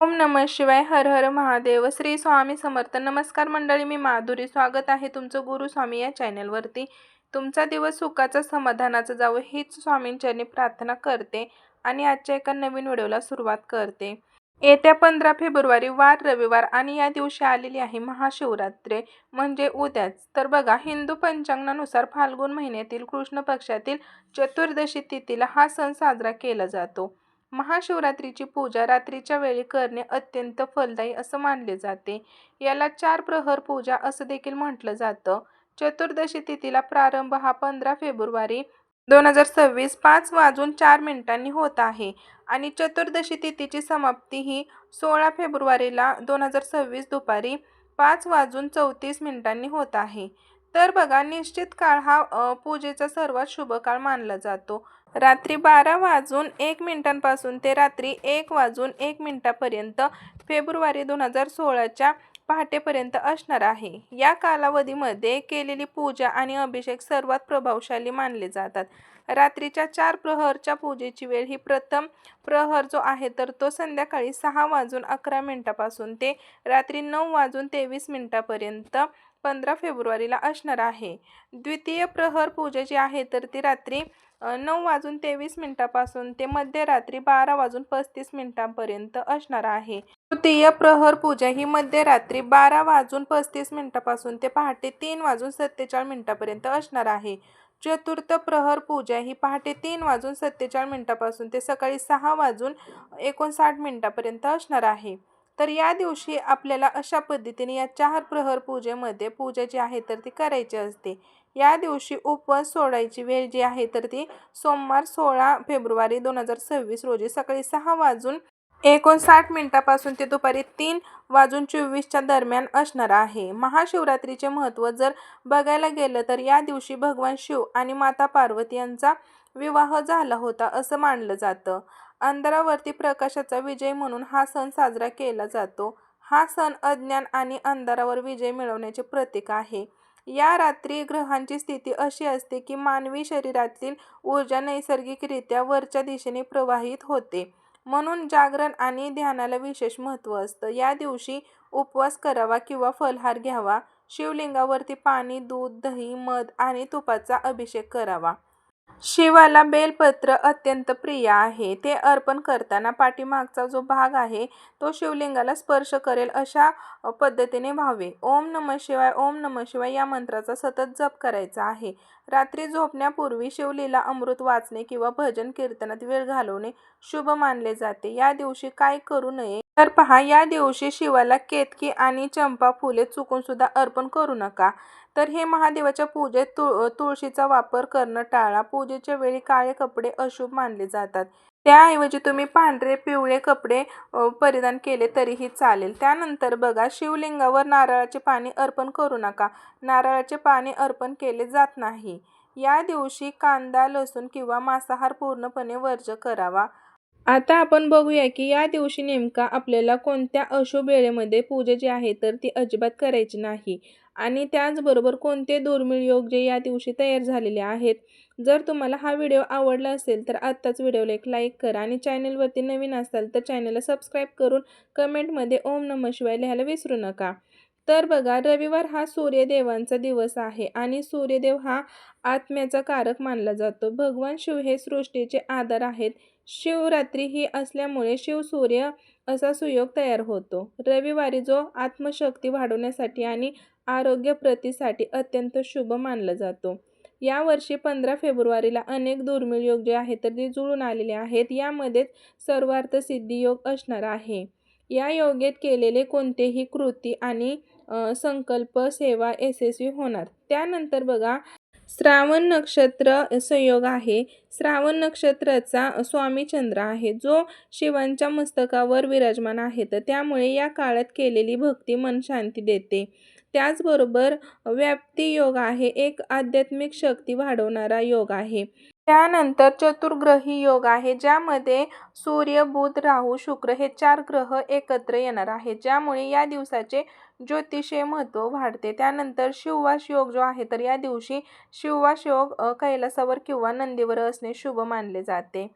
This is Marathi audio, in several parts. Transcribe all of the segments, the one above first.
ओम नमः शिवाय हर हर महादेव श्री स्वामी समर्थ. नमस्कार मंडळी मी माधुरी. स्वागत आहे तुमचं गुरु स्वामी या चॅनलवरती. तुमचा दिवस सुखाचा समाधानाचा जावं हीच स्वामींच्यानी प्रार्थना करते आणि आजच्या एका नवीन व्हिडिओला सुरुवात करते. येत्या पंधरा फेब्रुवारी वार रविवार आणि या दिवशी आलेली आहे महाशिवरात्री. म्हणजे उद्याच. तर बघा हिंदू पंचांगानुसार फाल्गुन महिन्यातील कृष्ण पक्षातील चतुर्दशी तिथीला हा सण साजरा केला जातो. महाशिवरात्रीची पूजा रात्रीच्या वेळी करणे अत्यंत फलदायी असं मानले जाते. याला चार प्रहर पूजा असं देखील म्हटलं जातं. चतुर्दशी तिथीला प्रारंभ हा पंधरा फेब्रुवारी दोन हजार सव्वीस पाच वाजून चार मिनिटांनी होत आहे आणि चतुर्दशी तिथीची समाप्ती ही सोळा फेब्रुवारीला दोन हजार सव्वीस दुपारी पाच वाजून चौतीस मिनिटांनी होत आहे. तर बघा निश्चित काळ हा पूजेचा सर्वात शुभ काळ मानला जातो. रात्री बारा वाजून एक मिनिटांपासून ते रात्री एक वाजून एक मिनिटापर्यंत फेब्रुवारी दोन हजार सोळाच्या पहाटेपर्यंत असणार आहे. या कालावधीमध्ये केलेली पूजा आणि अभिषेक सर्वात प्रभावशाली मानले जातात. रात्रीच्या चार प्रहरच्या पूजेची वेळ ही प्रथम प्रहर जो आहे तर तो संध्याकाळी सहा वाजून अकरा मिनिटापासून ते रात्री नऊ वाजून तेवीस मिनिटापर्यंत पंधरा फेब्रुवारीला असणार आहे. द्वितीय प्रहर पूजा जी आहे तर ती रात्री नऊ वाजून तेवीस मिनिटापासून ते मध्यरात्री बारा वाजून पस्तीस मिनिटांपर्यंत असणार आहे. तृतीय प्रहर पूजा ही मध्यरात्री बारा वाजून पस्तीस मिनिटापासून ते पहाटे तीन वाजून सत्तेचाळीस मिनिटापर्यंत असणार आहे. चतुर्थ प्रहर पूजा ही पहाटे तीन वाजून सत्तेचाळीस मिनिटापासून ते सकाळी सहा वाजून एकोणसाठ मिनिटापर्यंत असणार आहे. तर या दिवशी आपल्याला अशा पद्धतीने या चार प्रहर पूजेमध्ये पूजा जी आहे तर ती करायची असते. या दिवशी उपवास सोडायची वेळ जी आहे तर ती सोमवार सोळा फेब्रुवारी दोन हजार सव्वीस रोजी सकाळी सहा वाजून एकोणसाठ मिनिटापासून ते दुपारी तीन वाजून चोवीसच्या दरम्यान असणार आहे. महाशिवरात्रीचे महत्त्व जर बघायला गेलं तर या दिवशी भगवान शिव आणि माता पार्वती यांचा विवाह झाला होता असं मानलं जातं. अंधारावरती प्रकाशाचा विजय म्हणून हा सण साजरा केला जातो. हा सण अज्ञान आणि अंधारावर विजय मिळवण्याचे प्रतीक आहे. या रात्री ग्रहांची स्थिती अशी असते की मानवी शरीरातील ऊर्जा नैसर्गिकरित्या वरच्या दिशेने प्रवाहित होते. म्हणून जागरण आणि ध्यानाला विशेष महत्त्व असतं. या दिवशी उपवास करावा किंवा फलहार घ्यावा. शिवलिंगावरती पाणी दूध दही मध आणि तुपाचा अभिषेक करावा. शिवाला बेलपत्र अत्यंत प्रिय आहे. ते अर्पण करताना पाठीमागचा जो भाग आहे तो शिवलिंगाला स्पर्श करेल अशा पद्धतीने व्हावे. ओम नम शिवाय ओम नम शिवाय या मंत्राचा सतत जप करायचा आहे. रात्री झोपण्यापूर्वी शिवलीला अमृत वाचणे किंवा भजन कीर्तनात वेळ घालवणे शुभ मानले जाते. या दिवशी काय करू नये? तर पहा या दिवशी शिवाला केतकी आणि चंपा फुले चुकून सुद्धा अर्पण करू नका. तर हे महादेवाच्या पूजेत तुळ तुळशीचा वापर करणं टाळा. पूजेच्या वेळी काळे कपडे अशुभ मानले जातात. त्याऐवजी तुम्ही पांढरे पिवळे कपडे परिधान केले तरीही चालेल. त्यानंतर बघा शिवलिंगावर नारळाचे पाणी अर्पण करू नका. नारळाचे पाणी अर्पण केले जात नाही. या दिवशी कांदा लसूण किंवा मांसाहार पूर्णपणे वर्ज करावा. आता आपण बघूया की या दिवशी नेमका आपल्याला कोणत्या अशुभ वेळेमध्ये पूजा जी आहे तर ती अजिबात करायची नाही. आणि त्याचबरोबर कोणते दुर्मिळ योग जे या दिवशी तयार झालेले आहेत? जर तुम्हाला हा व्हिडिओ आवडला असेल तर आत्ताच व्हिडिओला एक लाईक करा आणि चॅनलवरती नवीन असाल तर चॅनलला सबस्क्राईब करून कमेंटमध्ये ओम नम शिवाय लिहायला विसरू नका. तर बघा रविवार हा सूर्यदेवांचा दिवस आहे आणि सूर्यदेव हा आत्म्याचा कारक मानला जातो. भगवान शिव हे सृष्टीचे आधार आहेत. शिवरात्री ही असल्यामुळे शिवसूर्य असा सुयोग तयार होतो. रविवारी जो आत्मशक्ती वाढवण्यासाठी आणि आरोग्य प्रतीसाठी अत्यंत शुभ मानला जातो. यावर्षी पंधरा फेब्रुवारीला अनेक दुर्मिळ योग जे आहेत तर ते जुळून आलेले आहेत. यामध्येच सर्वार्थ सिद्धी योग असणार आहे. या योगेत केलेले कोणतेही कृती आणि संकल्प सेवा यशस्वी होणार. त्यानंतर बघा श्रावण नक्षत्र संयोग आहे. श्रावण नक्षत्राचा स्वामी चंद्र आहे. जो शिवांच्या मस्तकावर विराजमान आहे. तर त्यामुळे या काळात केलेली भक्ती मन शांती देते. त्याचबरोबर व्याप्ती योग आहे. एक आध्यात्मिक शक्ती वाढवणारा योग आहे. त्यानंतर चतुर्ग्रही योग आहे ज्यामध्ये सूर्य बुध राहू शुक्र हे चार ग्रह एकत्र येणार आहे ज्यामुळे या दिवसाचे ज्योतिषीय महत्त्व वाढते. त्यानंतर शिववास योग जो आहे तर या दिवशी शिववास योग कैलासावर किंवा नंदीवर असणे शुभ मानले जाते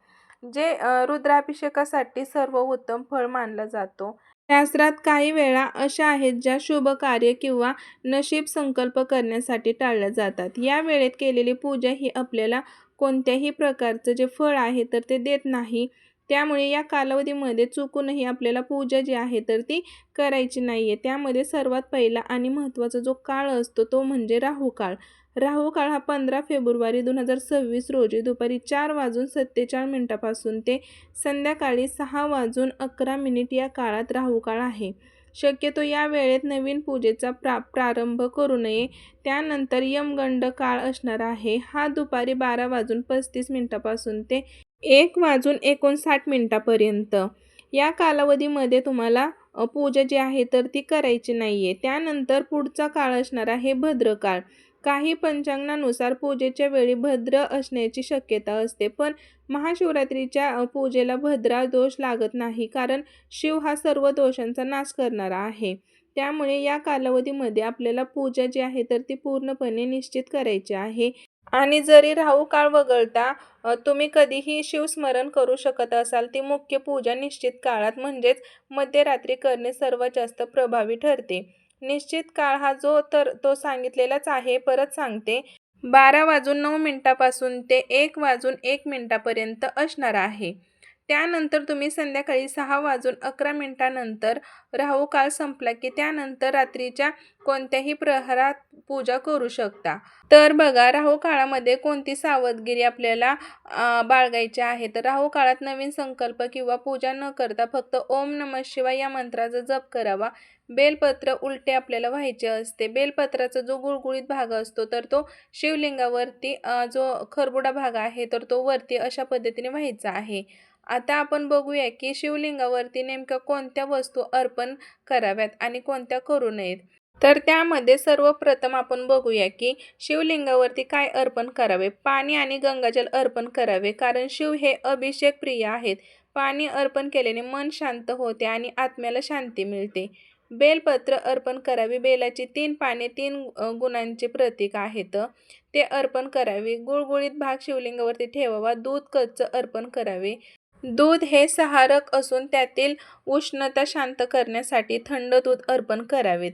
जे रुद्राभिषेकासाठी सर्वोत्तम फळ मानला जातो. शास्त्रात काही वेळा अशा आहेत ज्या शुभ कार्य किंवा नशीब संकल्प करण्यासाठी टाळल्या जातात. या वेळेत केलेली पूजा ही आपल्याला कोणत्याही प्रकारचं जे फळ आहे तर ते देत नाही. त्यामुळे या कालावधीमध्ये चुकूनही आपल्याला पूजा जी आहे तर ती करायची नाही आहे त्यामध्ये सर्वात पहिला आणि महत्त्वाचा जो काळ असतो तो म्हणजे राहू काळ. राहू काळ हा पंधरा फेब्रुवारी दोन हजार सव्वीस रोजी दुपारी चार वाजून सत्तेचाळीस मिनिटापासून ते संध्याकाळी सहा वाजून अकरा मिनिट या काळात राहू काळ आहे. शक्यतो या वेळेत नवीन पूजेचा प्रा प्रारंभ करू नये. त्यानंतर यमगंड काळ असणार आहे. हा दुपारी बारा वाजून पस्तीस मिनिटापासून ते एक वाजून एकोणसाठ मिनिटापर्यंत. या कालावधीमध्ये तुम्हाला पूजा जी आहे तर ती करायची नाही आहे त्यानंतर पुढचा काळ असणार आहे भद्रकाळ. काही पंचांगानुसार पूजेच्या वेळी भद्र असण्याची शक्यता असते पण महाशिवरात्रीच्या पूजेला भद्रा दोष लागत नाही कारण शिव हा सर्व दोषांचा नाश करणारा आहे. त्यामुळे या कालावधीमध्ये आपल्याला पूजा जी आहे तर ती पूर्णपणे निश्चित करायची आहे. आणि जरी राहू काळ वगळता तुम्ही कधीही शिवस्मरण करू शकत असाल ती मुख्य पूजा निश्चित काळात म्हणजेच मध्यरात्री करणे सर्वात जास्त प्रभावी ठरते. निश्चित काळ हा जो तर तो सांगितलेलाच आहे परत सांगते. बारा वाजून नऊ मिनटापासून ते एक वाजून एक मिनटापर्यंत असणार आहे. त्यानंतर तुम्ही संध्याकाळी सहा वाजून अकरा मिनटानंतर राहू काळ संपला की त्यानंतर रात्रीच्या कोणत्याही प्रहरात पूजा करू शकता. तर बघा राहू काळामध्ये कोणती सावधगिरी आपल्याला बाळगायची आहे? तर राहू काळात नवीन संकल्प किंवा पूजा न करता फक्त ओम नमः शिवाय या मंत्राचा जप करावा. बेलपत्र उलटे आपल्याला व्हायचे असते. बेलपत्राचा जो गुळगुळीत भाग असतो तर तो शिवलिंगावरती जो खरबुडा भाग आहे तर तो वरती अशा पद्धतीने व्हायचा आहे. आता आपण बघूया की शिवलिंगावरती नेमक्या कोणत्या वस्तू अर्पण कराव्यात आणि कोणत्या करू नयेत? तर त्यामध्ये सर्वप्रथम आपण बघूया की शिवलिंगावरती काय अर्पण करावे? पाणी आणि गंगाजल अर्पण करावे कारण शिव हे अभिषेक प्रिय आहेत. पाणी अर्पण केल्याने मन शांत होते आणि आत्म्याला शांती मिळते. बेलपत्र अर्पण करावे बेलाची तीन पाने तीन गुणांचे प्रतीक आहेत. ते अर्पण करावे गुळगुळीत भाग शिवलिंगावरती ठेवावा दूध कच्च अर्पण करावे. दूध हे सहारक असून त्यातील उष्णता शांत करण्यासाठी थंड दूध अर्पण करावेत.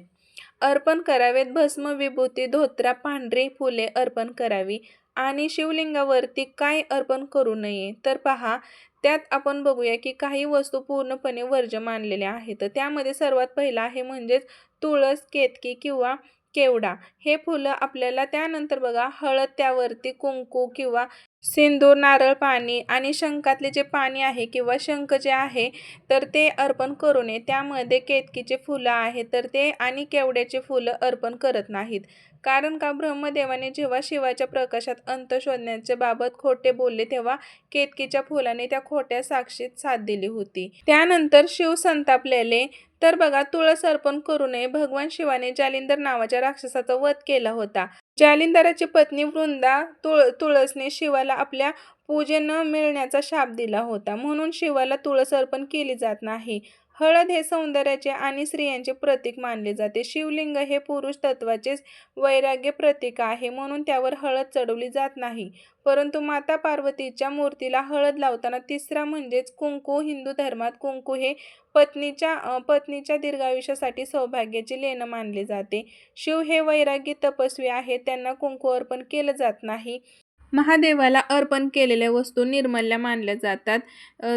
अर्पण करावेत. भस्म विभूती धोत्रा पांढरी फुले अर्पण करावी. आणि शिवलिंगावरती काय अर्पण करू नये? तर पहा त्यात आपण बघूया की काही वस्तू पूर्णपणे वर्ज्य मानलेल्या आहेत. त्यामध्ये सर्वात पहिला आहे म्हणजेच तुळस केतकी किंवा केवडा. हे फुलं आपल्याला त्यानंतर बघा हळद त्यावरती कुंकू किंवा सिंदूर नारळ पाणी आणि शंखातले जे पाणी आहे किंवा शंख जे आहे तर ते अर्पण करू नये त्यामध्ये केतकीचे फुलं आहे तर ते आणि केवड्याचे फुलं अर्पण करत नाहीत. कारण का ब्रह्मदेवाने जेव्हा शिवाच्या प्रकाशात अंत शोधण्याच्या बाबत खोटे बोलले तेव्हा केतकीच्या फुलाने त्या खोट्या साक्षीत साथ दिली होती. त्यानंतर शिव संतापलेले. तर बघा तुळस अर्पण करू नये. भगवान शिवाने जालिंदर नावाच्या राक्षसाचा वध केला होता. जालिंदराची पत्नी वृंदा तुळ तुळसने शिवाला आपल्या पूजे न मिळण्याचा शाप दिला होता. म्हणून शिवाला तुळस अर्पण केली जात नाही. हळद हे सौंदर्याचे आणि स्त्रियांचे प्रतीक मानले जाते. शिवलिंग हे पुरुष तत्वाचे वैराग्य प्रतीक आहे म्हणून त्यावर हळद चढवली जात नाही. परंतु माता पार्वतीच्या मूर्तीला हळद लावताना तिसरा म्हणजेच कुंकू हिंदू धर्मात कुंकू हे पत्नीच्या पत्नीच्या दीर्घायुष्यासाठी सौभाग्याचे लेणं मानले जाते. शिव हे वैरागी तपस्वी आहे त्यांना कुंकू अर्पण केलं जात नाही. महादेवाला अर्पण केलेल्या वस्तू निर्मल्या मानल्या जातात.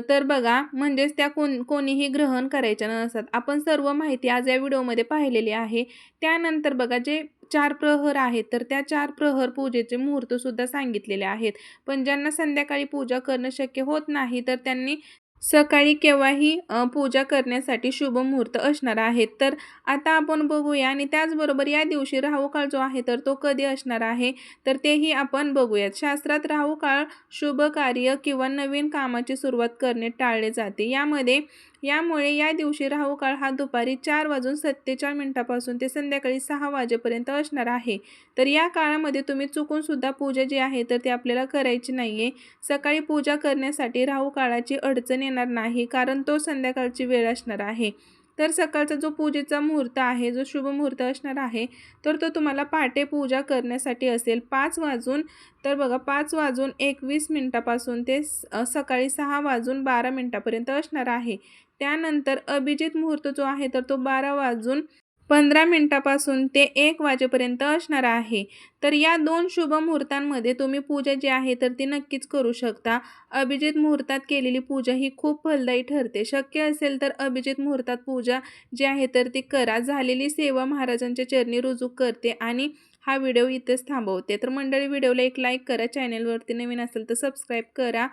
तर बघा म्हणजेच त्या कोण कोणीही ग्रहण करायच्या नसतात. आपण सर्व माहिती आज या व्हिडिओमध्ये पाहिलेली आहे. त्यानंतर बघा जे चार प्रहर आहेत तर त्या चार प्रहर पूजेचे मुहूर्तसुद्धा सांगितलेले आहेत. पण ज्यांना संध्याकाळी पूजा करणं शक्य होत नाही तर त्यांनी सकाळी केव्हाही पूजा करण्यासाठी शुभ मुहूर्त असणार आहेत तर आता आपण बघूया आणि त्याचबरोबर या दिवशी राहू काळ जो आहे तर तो कधी असणार आहे? तर तेही आपण बघूयात. शास्त्रात राहू काळ शुभ कार्य किंवा नवीन कामाची सुरुवात करणे टाळले जाते. यामध्ये यामुळे या दिवशी राहू काळ हा दुपारी चार वाजून सत्तेचाळ मिनिटापासून ते संध्याकाळी सहा वाजेपर्यंत असणार आहे. तर या काळामध्ये तुम्ही चुकून सुद्धा पूजा जी आहे तर ती आपल्याला करायची नाही आहे सकाळी पूजा करण्यासाठी राहू काळाची अडचण येणार नाही कारण तो संध्याकाळची वेळ असणार आहे. तर सकाळचा जो पूजेचा मुहूर्त आहे जो शुभ मुहूर्त असणार आहे तर तो तुम्हाला पहाटे पूजा करण्यासाठी असेल. पाच वाजून तर बघा पाच वाजून एकवीस मिनटापासून ते सकाळी सहा वाजून बारा मिनटापर्यंत असणार आहे. त्यानंतर अभिजित मुहूर्त जो आहे तर तो बारा वाजून पंधरा मिनटापासून ते एक वाजेपर्यंत असणार आहे. तर या दोन शुभ मुहूर्तांमध्ये तुम्ही पूजा जी आहे तर ती नक्कीच करू शकता. अभिजित मुहूर्तात केलेली पूजा ही खूप फलदायी ठरते. शक्य असेल तर अभिजित मुहूर्तात पूजा जी आहे तर ती करा. झालेली सेवा महाराजांच्या चरणी रुजू करते आणि हा व्हिडिओ इथेच थांबवते. तर मंडळी व्हिडिओला एक लाईक करा. चॅनलवरती नवीन असेल तर सबस्क्राईब करा.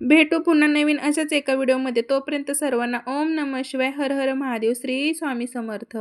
भेटू पुन्हा नवीन अशाच एका व्हिडिओमध्ये. तोपर्यंत सर्वांना ओम नम शिवाय हर हर महादेव श्री स्वामी समर्थ.